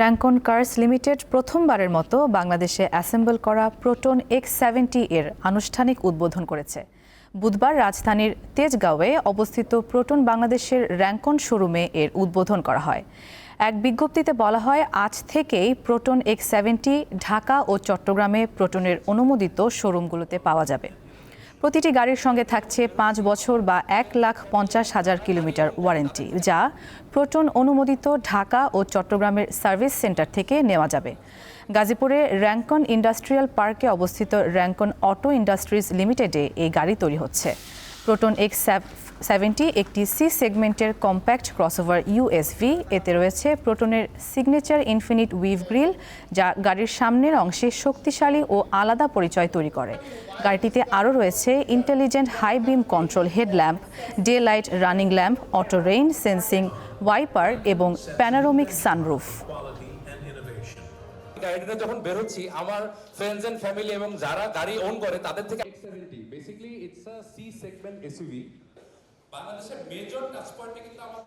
Rancon curse limited প্রথমবারের মতো বাংলাদেশে অ্যাসেম্বল করা প্রোটন এক্স সেভেন্টি এর আনুষ্ঠানিক উদ্বোধন করেছে। বুধবার রাজধানীর তেজগাঁওয়ে অবস্থিত প্রোটন বাংলাদেশের র্যাঙ্কন শোরুমে এর উদ্বোধন করা হয়। এক বিজ্ঞপ্তিতে বলা হয়, আজ থেকেই প্রোটন এক্স সেভেন্টি ঢাকা ও চট্টগ্রামে প্রোটনের অনুমোদিত শোরুমগুলোতে পাওয়া যাবে। প্রতিটি গাড়ির সঙ্গে থাকছে পাঁচ বছর বা এক লাখ পঞ্চাশ হাজার কিলোমিটার ওয়ারেন্টি যা প্রোটন অনুমোদিত ঢাকা ও চট্টগ্রামের সার্ভিস সেন্টার থেকে নেওয়া যাবে। গাজীপুরে র্যাঙ্কন ইন্ডাস্ট্রিয়াল পার্কে অবস্থিত র্যাঙ্কন অটো ইন্ডাস্ট্রিজ লিমিটেডে এই গাড়ি তৈরি হচ্ছে। প্রোটন এক্স সেভেন্টি একটি সি সেগমেন্টের কম্প্যাক্ট ক্রসওভার ইউএসভি এতে রয়েছে প্রোটনের সিগনেচার ইনফিনিট উইভ গ্রিল যা গাড়ির সামনের অংশে শক্তিশালী ও আলাদা পরিচয় তৈরি করে। গাড়িটিতে আরও রয়েছে intelligent high beam control headlamp day light running lamp auto rain sensing wiper এবং প্যানারোমিক সানরুফ গাড়িটা যখন বেরোচ্ছি আমার ফ্রেন্ডস এন্ড ফ্যামিলি এবং যারা গাড়ি ওন করে তাদের থেকে basically it's a C segment SEV বাংলাদেশের মেজর টাচ পয়েন্টে কিন্তু আমাদের